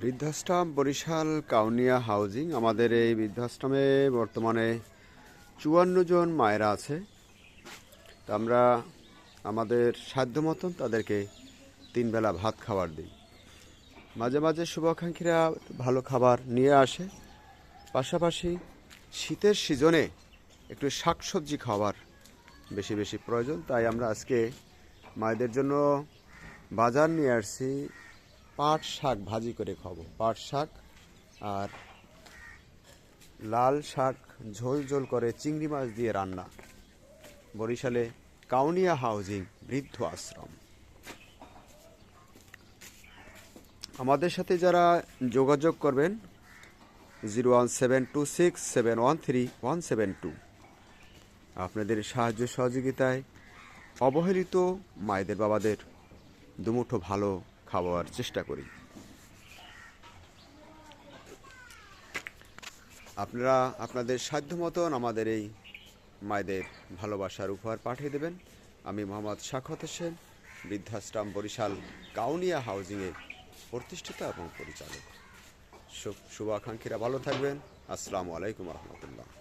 বৃদ্ধাশ্রম, বরিশাল, কাউনিয়া হাউজিং। আমাদের এই বৃদ্ধাশ্রমে বর্তমানে চুয়ান্ন জন মায়েরা আছে। তো আমরা আমাদের সাধ্য মতন তাদেরকে তিনবেলা ভাত খাবার দিই। মাঝে মাঝে শুভাকাঙ্ক্ষীরা ভালো খাবার নিয়ে আসে। পাশাপাশি শীতের সিজনে একটু শাকসবজি খাবার বেশি বেশি প্রয়োজন। তাই আমরা আজকে মায়েদের জন্য বাজার নিয়ে আসছি। পাট শাক ভাজি করে খাব। পাট শাক আর লাল শাক ঝোল ঝোল করে চিংড়ি মাছ দিয়ে রান্না। বরিশালে কাউনিয়া হাউজিং বৃদ্ধ আশ্রম। আমাদের সাথে যারা যোগাযোগ করবেন, zero one seven two six seven one three one seven two. আপনাদের সাহায্য সহযোগিতায় অবহেলিত মায়েদের বাবাদের দুমুঠো ভালো খাওয়ার চেষ্টা করি। আপনারা আপনাদের সাধ্য মতন আমাদের এই মায়েদের ভালোবাসার উপহার পাঠিয়ে দেবেন। আমি মোহাম্মদ শাখত হোসেন, বৃদ্ধাশ্রম বরিশাল কাউনিয়া হাউজিংয়ের প্রতিষ্ঠিতা এবং পরিচালক। শুভাকাঙ্ক্ষীরা ভালো থাকবেন। আসসালামু আলাইকুম রহমতুল্লাহ।